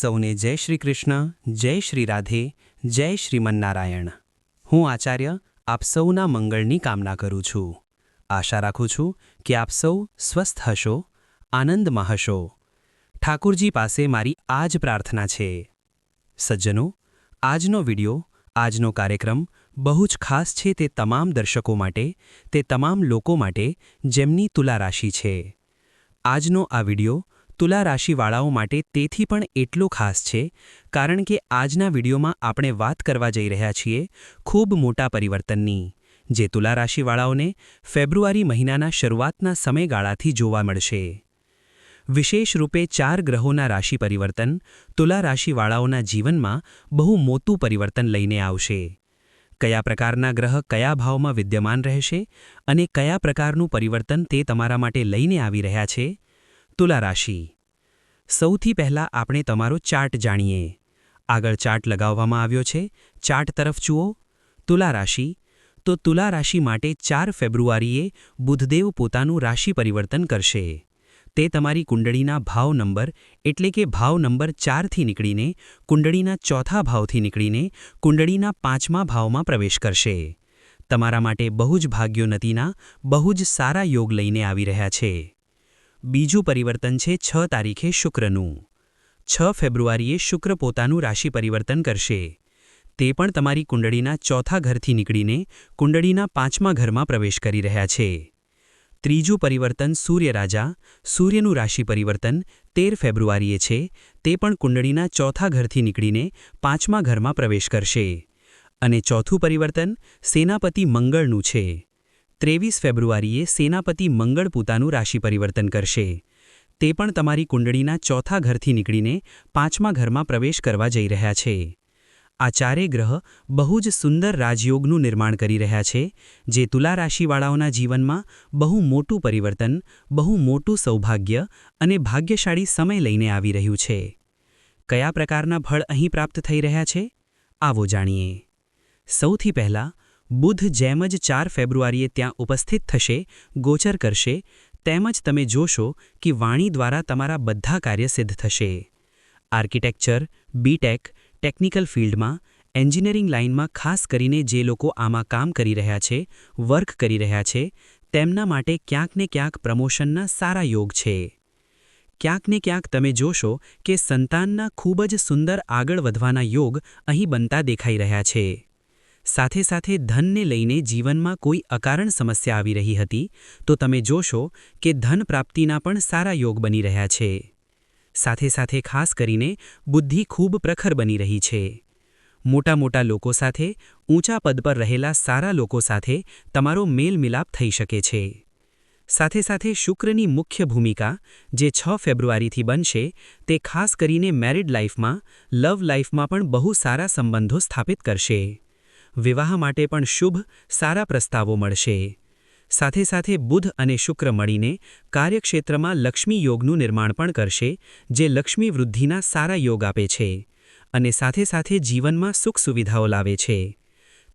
સૌને જય શ્રી કૃષ્ણ, જય શ્રી રાધે, જય શ્રીમન્નારાયણ હું આચાર્ય આપ સૌના મંગળની કામના કરું છું. આશા રાખું છું કે આપ સૌ સ્વસ્થ હશો, આનંદમાં હશો. ઠાકુરજી પાસે મારી આ જ પ્રાર્થના છે. સજ્જનો, આજનો વિડિયો, આજનો કાર્યક્રમ બહુ જ ખાસ છે તે તમામ દર્શકો માટે, તે તમામ લોકો માટે જેમની તુલા રાશિ છે. આજનો આ વિડિયો તુલા રાશિવાળાઓ માટે તેથી પણ એટલો ખાસ છે, કારણ કે આજના વિડીયોમાં આપણે વાત કરવા જઈ રહ્યા છીએ ખૂબ મોટા પરિવર્તનની, જે તુલા રાશિવાળાઓને ફેબ્રુઆરી મહિનાના શરૂઆતના સમયગાળાથી જોવા મળશે. વિશેષ રૂપે ચાર ગ્રહોના રાશિ પરિવર્તન તુલા રાશિવાળાઓના જીવનમાં બહુ મોટું પરિવર્તન લઈને આવશે. કયા પ્રકારના ગ્રહ કયા ભાવમાં વિદ્યમાન રહેશે અને કયા પ્રકારનું પરિવર્તન તે તમારા માટે લઈને આવી રહ્યા છે તુલા રાશિ. સૌથી પહેલાં આપણે તમારો ચાર્ટ જાણીએ. આગળ ચાર્ટ લગાવવામાં આવ્યો છે. ચાર્ટ તરફ જુઓ. તુલા રાશિ. તો તુલા રાશિ માટે ચાર ફેબ્રુઆરીએ બુધદેવ પોતાનું રાશિ પરિવર્તન કરશે. તે તમારી કુંડળીના ભાવ નંબર એટલે કે ભાવ નંબર ચારથી નીકળીને કુંડળીના ચોથા ભાવથી નીકળીને કુંડળીના પાંચમા ભાવમાં પ્રવેશ કરશે. તમારા માટે બહુ જ ભાગ્યોન્નતિના બહુ જ સારા યોગ લઈને આવી રહ્યા છે. બીજું પરિવર્તન છે છ તારીખે શુક્રનું. છ ફેબ્રુઆરીએ શુક્ર પોતાનું રાશિ પરિવર્તન કરશે. તે પણ તમારી કુંડળીના ચોથા ઘરથી નીકળીને કુંડળીના પાંચમા ઘરમાં પ્રવેશ કરી રહ્યા છે. ત્રીજું પરિવર્તન સૂર્યરાજા સૂર્યનું રાશિ પરિવર્તન તેર ફેબ્રુઆરીએ છે. તે પણ કુંડળીના ચોથા ઘરથી નીકળીને પાંચમા ઘરમાં પ્રવેશ કરશે. અને ચોથું પરિવર્તન સેનાપતિ મંગળનું છે. ત્રેવીસ ફેબ્રુઆરીએ સેનાપતિ મંગળ પોતાનું રાશિ પરિવર્તન કરશે. તે પણ તમારી કુંડળીના ચોથા ઘરથી નીકળીને પાંચમા ઘરમાં પ્રવેશ કરવા જઈ રહ્યા છે. આ ચારે ગ્રહ બહુ જ સુંદર રાજયોગનું નિર્માણ કરી રહ્યા છે, જે તુલા રાશિવાળાઓના જીવનમાં બહુ મોટું પરિવર્તન, બહુ મોટું સૌભાગ્ય અને ભાગ્યશાળી સમય લઈને આવી રહ્યું છે. કયા પ્રકારના ફળ અહીં પ્રાપ્ત થઈ રહ્યા છે? આવો જાણીએ. સૌથી પહેલાં બુધ જેમ જ ચાર ફેબ્રુઆરીએ ત્યાં ઉપસ્થિત થશે, ગોચર કરશે, તેમજ તમે જોશો કે વાણી દ્વારા તમારા બધા કાર્ય સિદ્ધ થશે. આર્કિટેક્ચર બીટેક ટેકનિકલ ફિલ્ડમાં, એન્જિનિયરિંગ લાઇનમાં ખાસ કરીને જે લોકો આમાં કામ કરી રહ્યા છે, વર્ક કરી રહ્યા છે, તેમના માટે ક્યાંક ને ક્યાંક પ્રમોશનના સારા યોગ છે. ક્યાંક ને ક્યાંક તમે જોશો કે સંતાનના ખૂબ જ સુંદર આગળ વધવાના યોગ અહીં બનતા દેખાઈ રહ્યા છે. સાથે સાથે ધનને લઈને જીવનમાં કોઈ અકારણ સમસ્યા આવી રહી હતી, તો તમે જોશો કે ધન પ્રાપ્તિના પણ સારા યોગ બની રહ્યા છે. સાથે સાથે ખાસ કરીને બુદ્ધિ ખૂબ પ્રખર બની રહી છે. મોટા મોટા લોકો સાથે, ઊંચા પદ પર રહેલા સારા લોકો સાથે તમારો મેલમિલાપ થઈ શકે છે. સાથે સાથે શુક્રની મુખ્ય ભૂમિકા, જે છ ફેબ્રુઆરીથી બનશે, તે ખાસ કરીને મેરિડ લાઇફમાં લવ લાઇફમાં પણ બહુ સારા સંબંધો સ્થાપિત કરશે. વિવાહ માટે પણ શુભ, સારા પ્રસ્તાવો મળશે. સાથે સાથે બુધ અને શુક્ર મળીને કાર્યક્ષેત્રમાં લક્ષ્મી યોગનું નિર્માણ પણ કરશે, જે લક્ષ્મી વૃદ્ધિના સારા યોગ આપે છે અને સાથે સાથે જીવનમાં સુખ સુવિધાઓ લાવે છે.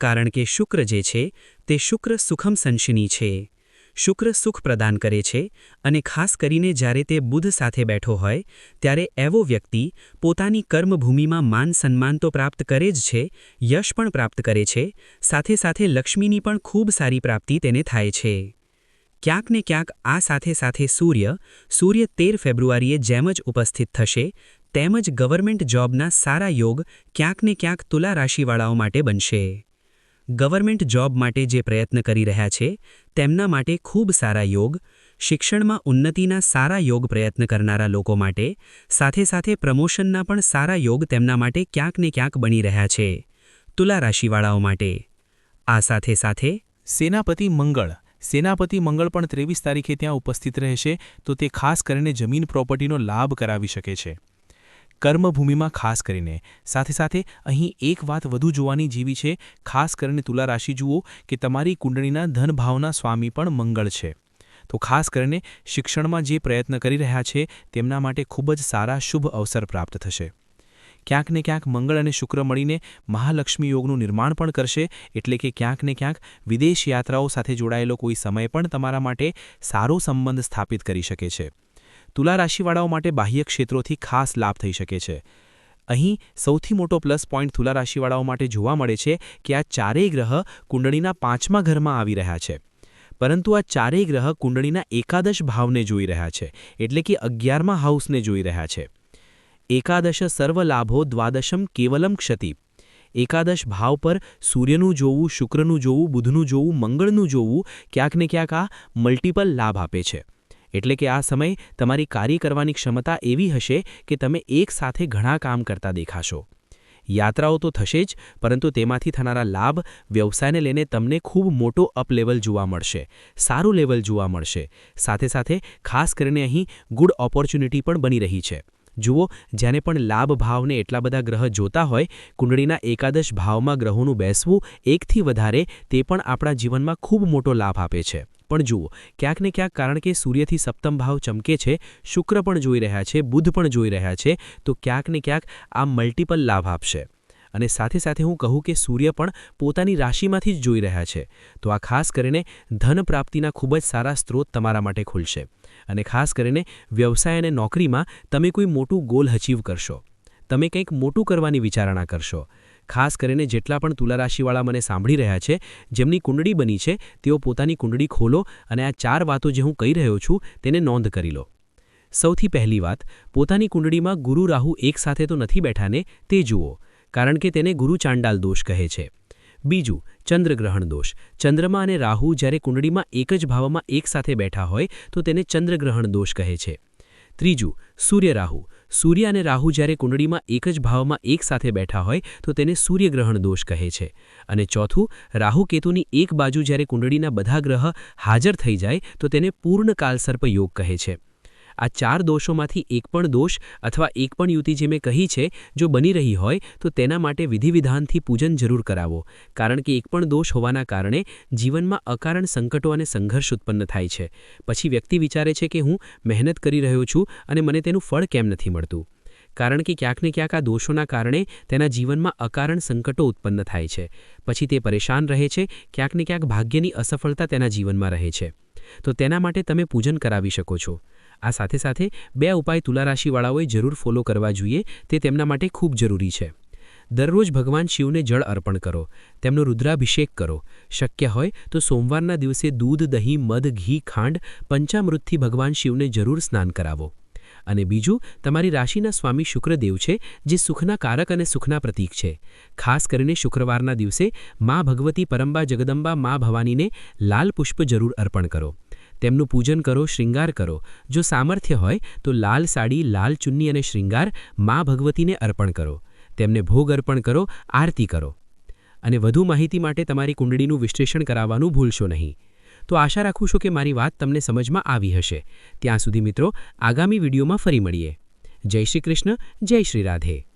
કારણ કે શુક્ર જે છે, તે શુક્ર સુખમ સંશિની છે. શુક્ર સુખ પ્રદાન કરે છે અને ખાસ કરીને જ્યારે તે બુધ સાથે બેઠો હોય, ત્યારે એવો વ્યક્તિ પોતાની કર્મભૂમિમાં માન સન્માન તો પ્રાપ્ત કરે જ છે, યશ પણ પ્રાપ્ત કરે છે, સાથે સાથે લક્ષ્મીની પણ ખૂબ સારી પ્રાપ્તિ તેને થાય છે. ક્યાંક ને ક્યાંક આ સાથે સાથે સૂર્ય સૂર્ય તેર ફેબ્રુઆરીએ જેમ જ ઉપસ્થિત થશે તેમજ ગવર્મેન્ટ જોબના સારા યોગ ક્યાંક ને ક્યાંક તુલા રાશિવાળાઓ માટે બનશે. ગવર્મેન્ટ જોબ માટે જે પ્રયત્ન કરી રહ્યા છે, તેમના માટે ખૂબ સારા યોગ, શિક્ષણમાં ઉન્નતિના સારા યોગ પ્રયત્ન કરનારા લોકો માટે, સાથે સાથે પ્રમોશનના પણ સારા યોગ તેમના માટે ક્યાંક ને ક્યાંક બની રહ્યા છે. તુલા રાશિવાળાઓ માટે. આ સાથે સાથે સેનાપતિ મંગળ. સેનાપતિ મંગળ પણ ત્રેવીસ તારીખે ત્યાં ઉપસ્થિત રહેશે, તો તે ખાસ કરીને જમીન પ્રોપર્ટીનો લાભ કરાવી શકે છે. કર્મભૂમિમાં ખાસ કરીને. સાથે સાથે અહીં એક વાત વધુ જોવાની જેવી છે, ખાસ કરીને તુલા રાશિ જુઓ, કે તમારી કુંડળીના ધનભાવના સ્વામી પણ મંગળ છે. તો ખાસ કરીને શિક્ષણમાં જે પ્રયત્ન કરી રહ્યા છે, તેમના માટે ખૂબ જ સારા શુભ અવસર પ્રાપ્ત થશે. ક્યાંક ને ક્યાંક મંગળ અને શુક્ર મળીને મહાલક્ષ્મી યોગનું નિર્માણ પણ કરશે, એટલે કે ક્યાંક ને ક્યાંક વિદેશ યાત્રાઓ સાથે જોડાયેલો કોઈ સમય પણ તમારા માટે સારો સંબંધ સ્થાપિત કરી શકે છે. તુલા રાશિવાળાઓ માટે બાહ્ય ક્ષેત્રોથી ખાસ લાભ થઈ શકે છે. અહીં સૌથી મોટો પ્લસ પોઈન્ટ તુલા રાશિવાળાઓ માટે જોવા મળે છે કે આ ચારેય ગ્રહ કુંડળીના પાંચમા ઘરમાં આવી રહ્યા છે. પરંતુ આ ચારેય ગ્રહ કુંડળીના એકાદશ ભાવને જોઈ રહ્યા છે, એટલે કે અગિયારમા હાઉસને જોઈ રહ્યા છે. એકાદશ સર્વ લાભો દ્વાદશમ કેવલમ ક્ષતિ. એકાદશ ભાવ પર સૂર્યનું જોવું, શુક્રનું જોવું, બુધનું જોવું, મંગળનું જોવું ક્યાંક ને ક્યાંક આ મલ્ટિપલ લાભ આપે છે. એટલે કે આ સમય તમારી કાર્ય કરવાની ક્ષમતા એવી હશે કે તમે એક સાથે ઘણા કામ કરતા દેખાશો. યાત્રાઓ તો થશે જ, પરંતુ તેમાંથી થનારા લાભ વ્યવસાયને લઈને તમને ખૂબ મોટો અપ લેવલ જોવા મળશે, સારું લેવલ જોવા મળશે. સાથે સાથે ખાસ કરીને અહીં ગુડ ઓપોર્ચ્યુનિટી પણ બની રહી છે. જુઓ, જેને પણ લાભ ભાવને એટલા બધા ગ્રહ જોતા હોય, કુંડળીના એકાદશ ભાવમાં ગ્રહોનું બેસવું એકથી વધારે તે પણ આપણા જીવનમાં ખૂબ મોટો લાભ આપે છે. પણ જુઓ. ક્યાંક ને ક્યાંક કારણ કે સૂર્યથી સપ્તમ ભાવ ચમકે છે, શુક્ર પણ જોઈ રહ્યા છે, બુધ પણ જોઈ રહ્યા છે, તો ક્યાંક ને ક્યાંક આ મલ્ટિપલ લાભ આપશે. અને સાથે સાથે હું કહું કે સૂર્ય પણ પોતાની રાશિમાંથી જ જોઈ રહ્યા છે. તો આ ખાસ કરીને ધન પ્રાપ્તિના ખૂબ જ સારા સ્ત્રોત તમારા માટે ખુલશે. અને ખાસ કરીને વ્યવસાય અને નોકરીમાં તમે કોઈ મોટું ગોલ અચીવ કરશો. તમે કંઈક મોટું કરવાની વિચારણા કરશો. ખાસ કરીને જેટલા પણ તુલારાશિવાળા મને સાંભળી રહ્યા છે, જેમની કુંડળી બની છે, તેઓ પોતાની કુંડળી ખોલો અને આ ચાર વાતો જે હું કહી રહ્યો છું તેને નોંધ કરી લો. સૌથી પહેલી વાત, પોતાની કુંડળીમાં ગુરુ રાહુ એકસાથે તો નથી બેઠાને, તે જુઓ, કારણ કે તેને ગુરુ ચાંડાલ દોષ કહે છે. બીજું, ચંદ્રગ્રહણ દોષ, ચંદ્રમા અને રાહુ જ્યારે કુંડળીમાં એક જ ભાવમાં એકસાથે બેઠા હોય, તો તેને ચંદ્રગ્રહણ દોષ કહે છે. ત્રીજું, સૂર્ય રાહુ સૂર્ય અને રાહુ જ્યારે કુંડળીમાં એક જ ભાવમાં એકસાથે બેઠા હોય, તો તેને સૂર્યગ્રહણ દોષ કહે છે. અને ચોથું, રાહુ કેતુની એક બાજુ જ્યારે કુંડળીના બધા ગ્રહ હાજર થઈ જાય, તો તેને પૂર્ણ કાલસર્પ યોગ કહે છે. આ ચાર દોષોમાંથી એક પણ દોષ અથવા એક પણ યુતિ જે મેં કહી છે, જો બની રહી હોય, તો તેના માટે વિધિવિધાનથી પૂજન જરૂર કરાવો. કારણ કે એક પણ દોષ હોવાના કારણે જીવનમાં અકારણ સંકટો અને સંઘર્ષ ઉત્પન્ન થાય છે. પછી વ્યક્તિ વિચારે છે કે હું મહેનત કરી રહ્યો છું અને મને તેનું ફળ કેમ નથી મળતું? કારણ કે ક્યાંક ને ક્યાંક આ દોષોના કારણે તેના જીવનમાં અકારણ સંકટો ઉત્પન્ન થાય છે. પછી તે પરેશાન રહે છે, ક્યાંક ને ક્યાંક ભાગ્યની અસફળતા તેના જીવનમાં રહે છે. તો તેના માટે તમે પૂજન કરાવી શકો છો. આ સાથે સાથે બે ઉપાય તુલારાશિવાળાઓએ જરૂર ફોલો કરવા જોઈએ, તે તેમના માટે ખૂબ જરૂરી છે. દરરોજ ભગવાન શિવને જળ અર્પણ કરો, તેમનો રુદ્રાભિષેક કરો. શક્ય હોય તો સોમવારના દિવસે દૂધ, દહીં, મધ, ઘી, ખાંડ, પંચામૃતથી ભગવાન શિવને જરૂર સ્નાન કરાવો. અને બીજું, તમારી રાશિના સ્વામી શુક્રદેવ છે, જે સુખના કારક અને સુખના પ્રતીક છે. ખાસ કરીને શુક્રવારના દિવસે મા ભગવતી પરંબા જગદંબા મા ભવાનીને લાલ પુષ્પ જરૂર અર્પણ કરો. તેમનું પૂજન કરો શ્રૃંગાર કરો. જો સામર્થ્ય હોય, તો લાલ સાડી, લાલ ચુન્ની અને શ્રૃંગાર મા ભગવતીને અર્પણ કરો. તેમને ભોગ અર્પણ કરો, આરતી કરો. અને વધુ માહિતી માટે તમારી કુંડળીનું વિશ્લેષણ કરાવવાનું ભૂલશો નહીં. તો આશા રાખું છું કે મારી વાત તમને સમજમાં આવી હશે. ત્યાં સુધી મિત્રો, આગામી વિડીયોમાં ફરી મળીએ. જય શ્રી કૃષ્ણ, જય શ્રી રાધે.